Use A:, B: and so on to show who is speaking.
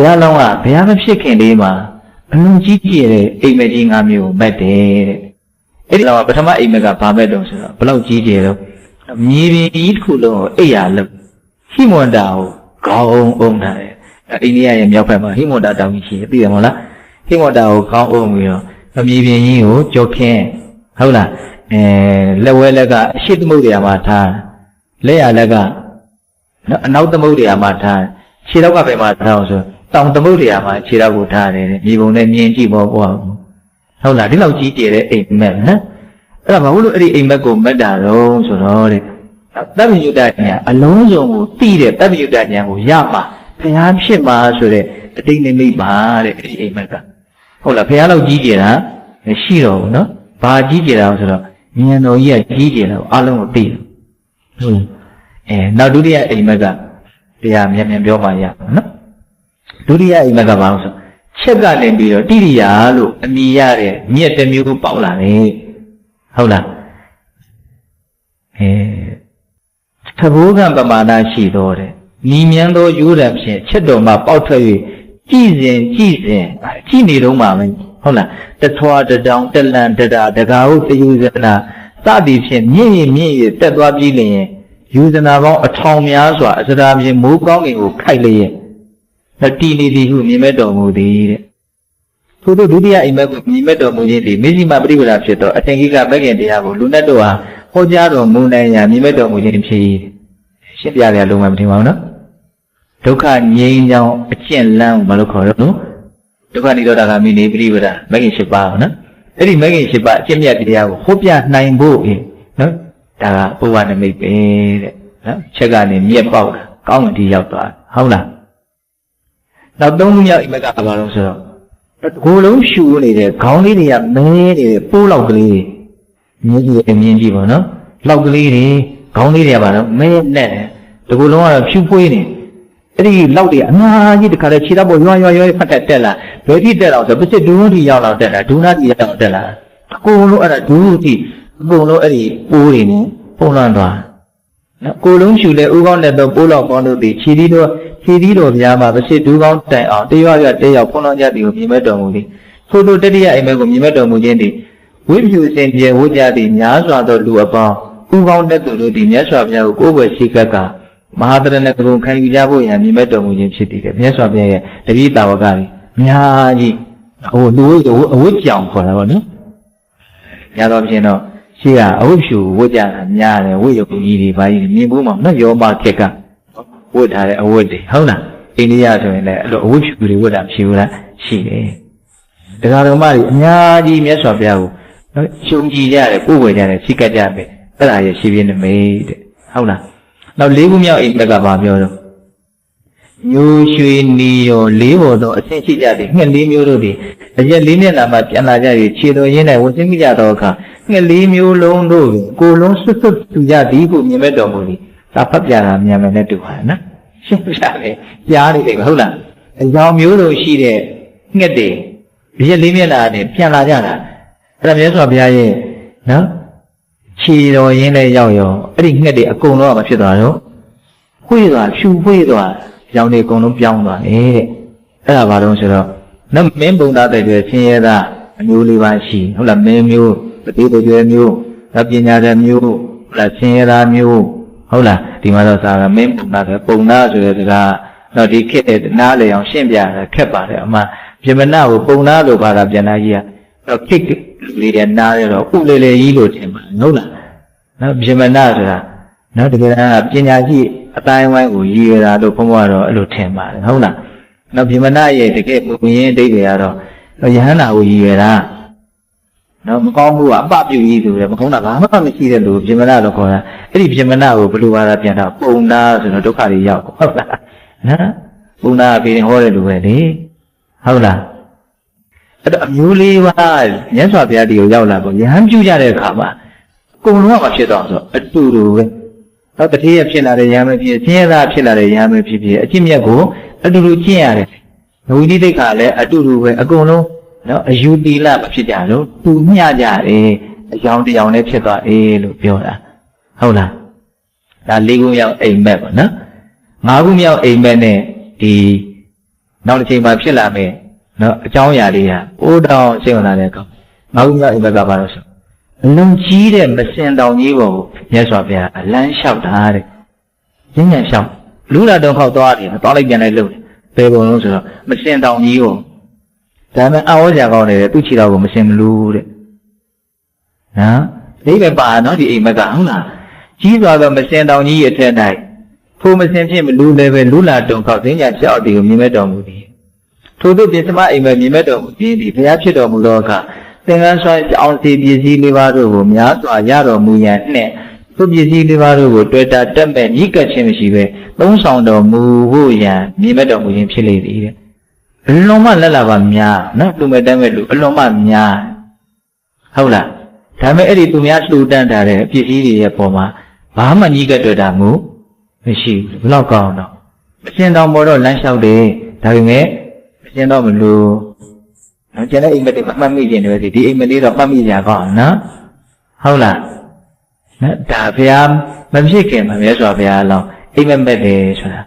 A: ဘုရားလောင်းကဘုရားမဖြစ်ခင်လေးမှာအလုံးကြီးကြီးတဲ့အိမ်မက်ကြီး၅မျိုးကိုမက်တယ်တဲ့အဲ့ဒီလောင်းကပထမအိမ်မက်ကဘာမက်တော့ဆိုတော့ဘလောက်ကြီးကြီးတော့မြေပြင်ကြီးတစ်ခုလုံးကိုအိပ်ရလို့ဟိမွန်တာကိုခေါင်းအုံထားတယ်အိန္ဒိယရဲ့မြောက်ဘက်မှာဟိမွန်တာတောင်ကြီးရှိတယ်သိတယ်မဟုတ်လားဟိမွန်တာကိုခေါင်းအုံပြီးတော့မြေပြင်ကြီးကိုကြောခင်းဟုတ်လားအဲလက်ဝဲလက်ကအရှိသမုဒ္ဒရာမှာထားလက်ရလက်ကနော်အနောက်သမုဒ္ဒရာမှာထားခြေတော့ကဘယ်မှာထားအောင်ဆို တောင်သမုဒ္ဒရာမှာခြေတော့ကိုထားတယ်တဲ့မြေပုံနဲ့မြင်ကြည့်ပေါ့ဘောဟုတ်လားဒီလောက်ကြီးကျယ်တဲ့အိမ်မက်နော်အဲ့ဒါဘာလို့အဲ့ဒီအိမ်မက်ကိုမက်တာတော့ဆိုတော့တဲ့တပ်မြုတ္တဉာဏ်အလုံးစုံကိုသိတဲ့တပ်မြုတ္တဉာဏ်ကိုရမှာဘုရားဖြစ်မှာဆိုတဲ့အတိတ်နိမိတ်ပါတဲ့အဲ့ဒီအိမ်မက်ကဟုတ်လားဘုရားလောက်ကြီးကျယ်တာရှိတော့ဘူးနော်ဘာကြီးကျယ်တာဆိုတော့ဉာဏ်တော်ကြီးကကြီးကျယ်တော့အလုံးကိုသိတယ်ဟုတ်လားအဲနောက်ဒုတိယအိမ်မက်ကတရားမြန်မြန်ပြောမှရမှာနော် ဒုတိယအိမ်မက်ကဘာလို့ဆိုချက်ကနေပြီးတော့တိရိယာလို့အမိရတဲ့မြက်တစ်မျိုးပေါက်လာတယ်ဟုတ်လားအဲသဘောကံပမာဏရှိတော်တယ်ညီမြန်းသောယူရံဖြင့်ချက်တော်မှာပေါက်ထွက်၍ကြည်စဉ်ကြည်စဉ်ကြည်နေတော့မှာပဲဟုတ်လားတထွားတတောင်တလန်တတာတကာဟုတယူဇနာစသည်ဖြင့်မြင့်ရင်မြင့်ရတက်သွားပြီးလျင်ယူဇနာပေါင်းအထောင်များစွာအစရာဖြင့်မိုးကောင်းကင်ကိုခိုက်လျက် တတိနေသည်ဟုမြင်မဲ့တော်မူသည်တဲ့ထို့သောဒုတိယအိမ်မက်ကိုမြင်မဲ့တော်မူခြင်းသည်မေဇိမပရိပဒါဖြစ်သောအထင်ကြီးကမဂ္ဂင်တရားကိုလူနဲ့တို့ဟာဟောကြားတော်မူနိုင်ရာမြင်မဲ့တော်မူခြင်းဖြစ်၏ရှင်းပြရလုံးဝမထင်ပါဘူးနော်ဒုက္ခငြိမ်းချောင်းအကျင့်လန်းကိုမလို့ခေါ်တော့နော်ဒုက္ခនិရောဓဂามိနေပရိပဒါမဂ္ဂင်၈ပါးနော်အဲ့ဒီမဂ္ဂင်၈ပါးအကျင့်မြတ်တရားကိုဟောပြနိုင်ဖို့နော်ဒါကဘုရားနမိတ်ပဲတဲ့နော်ချက်ကနေမြက်ပေါက်တာကောင်းကင်ဒီရောက်သွားဟုတ်လား နောက်သုံးခုမြောက်အိမ်မက်ကဘာလို့ဆိုတော့ကိုယ်လုံးရှူနေတဲ့ခေါင်းလေးတွေကမဲနေတဲ့ပိုးလောက်ကလေးမြင်ကြည့်အမြင်ကြည့်ပါနော်လောက်ကလေးတွေခေါင်းလေးတွေကဘာလို့မဲနဲ့တကူလုံးကတော့ဖြူဖွေးနေအဲ့ဒီလောက်တွေအများကြီးတခါတည်းခြေတော့ပေါ်ရွာရွာရွာဖတ်တက်တက်လာဘယ်ထိတက်တော့ဆိုပစစ်ဒူးထိရောက်တော့တက်လာဒူးနာထိရောက်တက်လာအကုန်လုံးအဲ့ဒါဒူးထိအကုန်လုံးအဲ့ဒီပိုးတွေနဲ့ပုံလွှမ်းသွားနော်ကိုလုံးရှူလဲဥကောင်းတဲ့တော့ပိုးလောက်ကောင်းလို့ဒီခြေသီးတော့ ခြေသီးတော်ဗျာမှာပစစ်ဒူးကောင်းတိုင်အောင်တရွရွတယောက်ဖုံးလွှမ်းကြသည်ကိုမြင်မဲ့တော်မူသည်ထို့သောတတိယအိမ်မက်ကိုမြင်မဲ့တော်မူခြင်းသည်ဝိပ္ပယစင်ပြေဝိကြသည်များစွာသောလူအပေါင်းဥကောင်းတဲ့သူတို့သည်မြတ်စွာဘုရားကိုကိုယ်ွယ်ရှိကက်ကမဟာတရဏဂုံခံယူကြဖို့ရန်မြင်မဲ့တော်မူခြင်းဖြစ်တည်တယ်မြတ်စွာဘုရားရဲ့တပည့်တာဝကတွေအများကြီးဟိုလူဝိအဝိကြောင်ခေါ်တာပေါ့နော်ညာတော့ပြင်တော့ရှိကအဝိဖြူဝတ်ကြတာများတယ်ဝိယုံကြီးတွေဘာကြီးမြင်ဘူးမနော်ယောမခက်က ဝတ်ထားတဲ့အဝတ်တွေဟုတ်လားအိန္ဒိယဆိုရင်လည်းအဲ့လိုအဝိဖြူတွေဝတ်တာမရှိဘူးလားရှိတယ်တရားတော်မတွေအများကြီးမြတ်စွာဘုရားကိုနော်ရှုံကြည်ကြတယ်ကိုယ်ဝယ်ကြတယ်စိတ်ကကြတယ်အဲ့ဒါရဲ့ရှိပြင်းနမိတ်တဲ့ဟုတ်လားနောက်လေးခုမြောက်အိမ်ဘက်ကဘာပြောတော့ညိုရွှေနီရောလေးပေါ်သောအဆင့်ရှိကြသည်ငှက်လေးမျိုးတို့သည်အရက်လေးမျက်နှာမှာပြန်လာကြ၍ခြေတော်ရင်း၌ဝင်စင်းကြသောအခါငှက်လေးမျိုးလုံးတို့ကိုကိုလုံးဆွတ်ဆွတ်သူကြသည်ဟုမြင်မဲ့တော်မူသည် သာဖတ်ပြတာမြန်မယ်နဲ့တူပါနော်ရှင်းပြတယ်ကြားနေတယ်ဟုတ်လားအကြောင်မျိုးတို့ရှိတဲ့ငှက်တွေအရက်လေးမျက်နှာနဲ့ပြန်လာကြတာအဲ့ဒါမြတ်စွာဘုရားရဲ့နော်ခြေတော်ရင်းနဲ့ရောက်ရောအဲ့ဒီငှက်တွေအကုန်လုံးကမဖြစ်သွားတော့ခွေးသွားဖြူခွေးသွားရောင်တွေအကုန်လုံးပြောင်းသွားတယ်တဲ့အဲ့ဒါဘာလို့ဆိုတော့နမင်းပုံသားတဲ့ကျွဲဆင်းရဲသားအမျိုးလေးပါရှိဟုတ်လားမင်းမျိုးပတိတဲ့ကျွဲမျိုးပညာတဲ့မျိုးဟုတ်လားဆင်းရဲသားမျိုး ဟုတ်လားဒီမှာတော့စာကမင်းပုံသားပဲပုံသားဆိုတဲ့စကားတော့ဒီခက်တဲ့နားလေအောင်ရှင်းပြတယ်ခက်ပါတယ်အမှပြမနာကိုပုံသားလို့ပါတာပြန်လာကြီးကတော့ခက်လေးတဲ့နားရတော့ဥလေလေကြီးလို့ထင်ပါဟုတ်လားနော်ပြမနာဆိုတာနော်တကယ်တမ်းပညာရှိအတိုင်းဝိုင်းကိုရည်ရတာလို့ဘုန်းဘွားတော့အဲ့လိုထင်ပါတယ်ဟုတ်လားနော်ပြမနာရဲ့တကယ်မူရင်းအတိတ်တွေကတော့ယဟန္တာကိုရည်ရတာ နော်မကောင်းမှုကအပပြုကြီးဆိုတယ်မကောင်းတာဘာမှမရှိတဲ့လူပြမနာလို့ခေါ်တာအဲ့ဒီပြမနာကိုဘယ်လိုပါတာပြန်တော့ပုံနာဆိုတော့ဒုက္ခတွေရောက်ဟုတ်လားနော်ပုံနာကပြင်ဟောတဲ့လူပဲလေဟုတ်လားအဲ့တော့အမျိုးလေးပါမြတ်စွာဘုရားတရားရောက်လာပေါ့ယဟန်ပြုကြတဲ့အခါမှာအကုန်လုံးကမဖြစ်တော့ဆိုအတူတူပဲတော့တတိယဖြစ်လာတဲ့ယဟန်မဖြစ်ဆင်းရဲသားဖြစ်လာတဲ့ယဟန်မဖြစ်ဖြစ်အကျင့်မြတ်ကိုအတူတူကျင့်ရတယ်ဝိနည်းတိတ်ခါလည်းအတူတူပဲအကုန်လုံး နော်အယူတီလမဖြစ်ကြလို့သူမျှကြတယ်အကြောင်းတရားနဲ့ဖြစ်သွားအေးလို့ပြောတာဟုတ်လားဒါလေးခုမြောက်အိမ်မက်ပေါ့နော်ငါးခုမြောက်အိမ်မက်နဲ့ဒီနောက်တစ်ချိန်မှာဖြစ်လာမယ်နော်အကြောင်းအရာလေးဟာအိုးတောင်စိတ်ဝင်စားတဲ့ကောင်နောက်ဦးမြောက်အိမ်မက်ကပါလို့ဆိုအလုံးကြီးတဲ့မစင်တောင်ကြီးပေါ်ကိုမြတ်စွာဘုရားအလန်းလျှောက်တာတဲ့ရင်းညံလျှောက်လူလာတော့ခောက်သွားတယ်သွားလိုက်ပြန်လိုက်လို့ဘယ်ပုံလုံးဆိုတော့မစင်တောင်ကြီးကို ဒါပေမဲ့အဝေါ်ကြာကောင်းနေတယ်သူ့ခြေတော်ကိုမစင်မလို့တဲ့နော်ဒီပဲပါနော်ဒီအိမ်မက်ကဟုတ်လားကြီးသွားတော့မစင်တောင်ကြီးရဲ့အထက်၌ဖိုးမစင်ဖြစ်မလူလည်းပဲလူလာတုံခောက်သိညာလျှောက်တီကိုမြင်မဲ့တော်မူသည်ထို့သို့ပြင်စမအိမ်မက်မြင်မဲ့တော်မူပြီးသည်ဘုရားဖြစ်တော်မူသောအခါသင်္ကန်းဆွမ်းအောင်စီပစ္စည်းလေးပါးတို့ကိုများစွာရတော်မူရန်နှင့်သူပစ္စည်းလေးပါးတို့ကိုတွေ့တာတက်မဲ့ညှိကပ်ခြင်းမရှိပဲသုံးဆောင်တော်မူဖို့ရန်မြင်မဲ့တော်မူခြင်းဖြစ်လေသည်တဲ့ အလွန်မှလက်လာပါများနော်လူမဲ့တမ်းမဲ့လူအလွန်မှများဟုတ်လားဒါပေမဲ့အဲ့ဒီသူများလှူဒန်းထားတဲ့ပစ္စည်းတွေရဲ့ပေါ်မှာဘာမှညှိကပ်တွေ့တာမှုမရှိဘူးဘယ်တော့ကောင်းတော့အရှင်တော်မော်တော့လမ်းလျှောက်တယ်ဒါပေမဲ့အရှင်တော်မလို့နော်ကျန်တဲ့အိမ်မက်တွေမှတ်မိခြင်းတွေပဲဒီအိမ်မက်လေးတော့မှတ်မိကြကောင်းနော်ဟုတ်လားနော်ဒါဘုရားမဖြစ်ခင်မှာမြတ်စွာဘုရားအလောင်းအိမ်မက်မက်တယ်ဆိုတာ